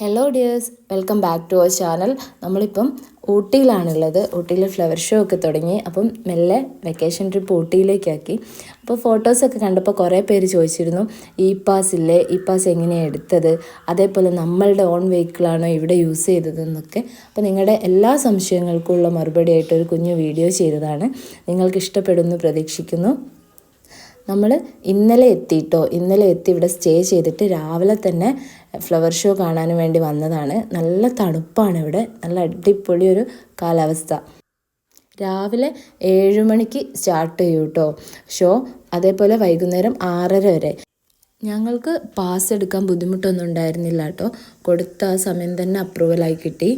Hello dears welcome back to our channel നമ്മളിപ്പം ഊട്ടിയിലാണുള്ളത്. ഊട്ടിയിൽ ഫ്ലവർ ഷോ ഒക്കെ തുടങ്ങി. അപ്പം മെല്ലെ വെക്കേഷൻ ട്രിപ്പ് ഊട്ടിയിലേക്കാക്കി. അപ്പോൾ ഫോട്ടോസൊക്കെ കണ്ടപ്പോൾ കുറേ പേര് ചോദിച്ചിരുന്നു ഇ പാസ് ഇല്ലേ? ഇ പാസ് എങ്ങനെയാണ് എടുത്തത്? അതേപോലെ നമ്മളുടെ ഓൺ വെഹിക്കിളാണോ ഇവിടെ യൂസ് ചെയ്തതെന്നൊക്കെ അപ്പോൾ നിങ്ങളുടെ എല്ലാ സംശയങ്ങൾക്കുള്ള മറുപടി ആയിട്ട് ഒരു കുഞ്ഞു വീഡിയോ ചെയ്തതാണ്. നിങ്ങൾക്ക് ഇഷ്ടപ്പെടുമെന്ന് പ്രതീക്ഷിക്കുന്നു. നമ്മൾ ഇന്നലെ എത്തിയിട്ടോ ഇന്നലെ എത്തി ഇവിടെ സ്റ്റേ ചെയ്തിട്ട് രാവിലെ തന്നെ ഫ്ലവർ ഷോ കാണാൻ വേണ്ടി വന്നതാണ്. നല്ല തണുപ്പാണ് ഇവിടെ. നല്ല അടിപൊളി ഒരു കാലാവസ്ഥ. രാവിലെ ഏഴ് മണിക്ക് സ്റ്റാർട്ട് ചെയ്യും കേട്ടോ ഷോ അതേപോലെ വൈകുന്നേരം ആറര വരെ. ഞങ്ങൾക്ക് പാസ് എടുക്കാൻ ബുദ്ധിമുട്ടൊന്നും ഉണ്ടായിരുന്നില്ല കേട്ടോ കൊടുത്ത ആ സമയം തന്നെ അപ്രൂവലായി കിട്ടി.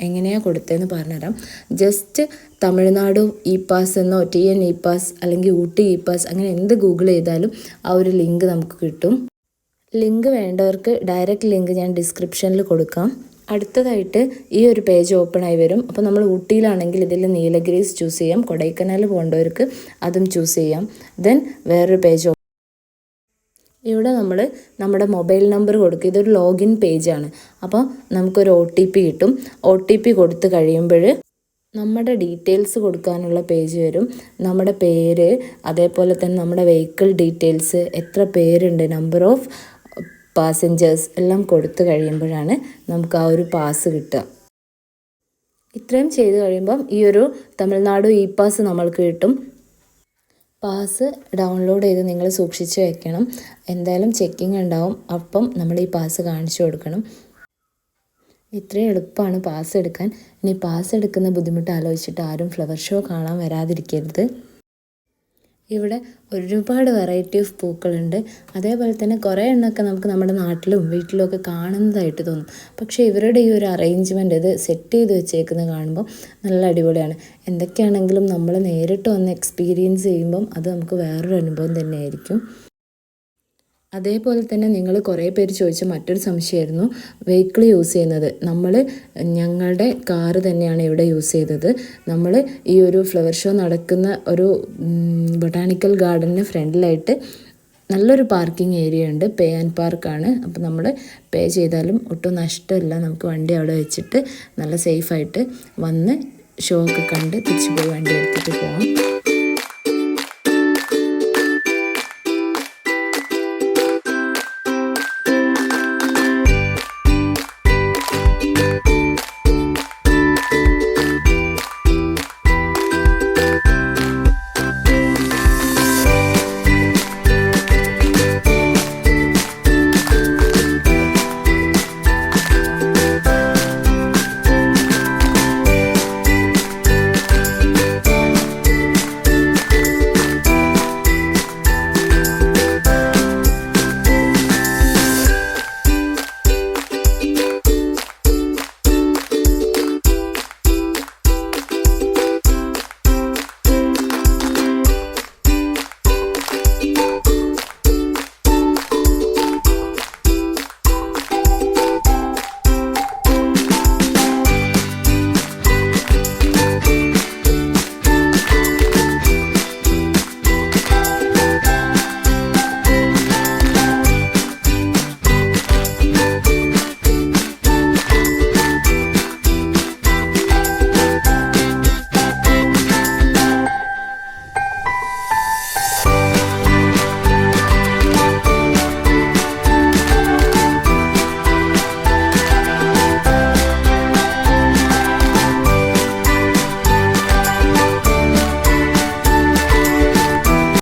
എങ്ങനെയാണ് കൊടുത്തതെന്ന് പറഞ്ഞുതരാം. ജസ്റ്റ് തമിഴ്നാട് ഇ പാസ് എന്നോ ടി എൻ ഇ പാസ് അല്ലെങ്കിൽ ഊട്ടി ഇ പാസ് അങ്ങനെ എന്ത് ഗൂഗിൾ ചെയ്താലും ആ ഒരു ലിങ്ക് നമുക്ക് കിട്ടും. ലിങ്ക് വേണ്ടവർക്ക് ഡയറക്റ്റ് ലിങ്ക് ഞാൻ ഡിസ്ക്രിപ്ഷനിൽ കൊടുക്കാം. അടുത്തതായിട്ട് ഈ ഒരു പേജ് ഓപ്പൺ ആയി വരും. അപ്പോൾ നമ്മൾ ഊട്ടിയിലാണെങ്കിൽ ഇതിൽ നീലഗിരീസ് ചൂസ് ചെയ്യാം. കൊടൈക്കനാൽ പോകേണ്ടവർക്ക് അതും ചൂസ് ചെയ്യാം. ദെൻ വേറൊരു പേജ് ഇവിടെ നമ്മൾ നമ്മുടെ മൊബൈൽ നമ്പർ കൊടുക്കുക ഇതൊരു ലോഗിൻ പേജാണ്. അപ്പോൾ നമുക്കൊരു ഒ ടി പി കിട്ടും. ഒ ടി പി കൊടുത്തു കഴിയുമ്പോൾ നമ്മുടെ ഡീറ്റെയിൽസ് കൊടുക്കാനുള്ള പേജ് വരും. നമ്മുടെ പേര് അതേപോലെ തന്നെ നമ്മുടെ വെഹിക്കിൾ ഡീറ്റെയിൽസ് എത്ര പേരുണ്ട് നമ്പർ ഓഫ് പാസഞ്ചേഴ്സ് എല്ലാം കൊടുത്തു കഴിയുമ്പോഴാണ് നമുക്ക് ആ ഒരു പാസ് കിട്ടുക. ഇത്രയും ചെയ്ത് കഴിയുമ്പം ഈ ഒരു തമിഴ്നാട് ഇ പാസ് നമ്മൾക്ക് കിട്ടും. പാസ് ഡൗൺലോഡ് ചെയ്ത് നിങ്ങൾ സൂക്ഷിച്ച് വെക്കണം. എന്തായാലും ചെക്കിംഗ് ഉണ്ടാവും. അപ്പം നമ്മൾ ഈ പാസ് കാണിച്ചു കൊടുക്കണം. ഇത്രയും എളുപ്പമാണ് പാസ് എടുക്കാൻ. ഇനി പാസ് എടുക്കുന്ന ബുദ്ധിമുട്ട് ആലോചിച്ചിട്ട് ആരും ഫ്ലവർ ഷോ കാണാൻ വരാതിരിക്കരുത്. ഇവിടെ ഒരുപാട് വെറൈറ്റി ഓഫ് പൂക്കളുണ്ട്. അതേപോലെ തന്നെ കുറേ എണ്ണമൊക്കെ നമുക്ക് നമ്മുടെ നാട്ടിലും വീട്ടിലും ഒക്കെ കാണുന്നതായിട്ട് തോന്നും. പക്ഷേ ഇവരുടെ ഈ ഒരു അറേഞ്ച്മെന്റ് ഇത് സെറ്റ് ചെയ്ത് വെച്ചേക്കുന്നത് കാണുമ്പോൾ നല്ല അടിപൊളിയാണ്. എന്തൊക്കെയാണെങ്കിലും നമ്മൾ നേരിട്ട് വന്ന് എക്സ്പീരിയൻസ് ചെയ്യുമ്പം അത് നമുക്ക് വേറൊരു അനുഭവം തന്നെയായിരിക്കും. അതേപോലെ തന്നെ നിങ്ങൾ കുറേ പേര് ചോദിച്ച മറ്റൊരു സംശയമായിരുന്നു. വെഹിക്കിൾ യൂസ് ചെയ്യുന്നത്. നമ്മൾ ഞങ്ങളുടെ കാറ് തന്നെയാണ് ഇവിടെ യൂസ് ചെയ്തത്. നമ്മൾ ഈ ഒരു ഫ്ലവർ ഷോ നടക്കുന്ന ഒരു ബൊട്ടാണിക്കൽ ഗാർഡന് ഫ്രണ്ടിലായിട്ട് നല്ലൊരു പാർക്കിംഗ് ഏരിയ ഉണ്ട്. പേ ആൻഡ് പാർക്കാണ് അപ്പോൾ നമ്മൾ പേ ചെയ്താലും ഒട്ടും നഷ്ടമില്ല. നമുക്ക് വണ്ടി അവിടെ വെച്ചിട്ട് നല്ല സേഫായിട്ട് വന്ന് ഷോ ഒക്കെ കണ്ട് തിരിച്ചു പോയി വണ്ടി എടുത്തിട്ട് പോകാം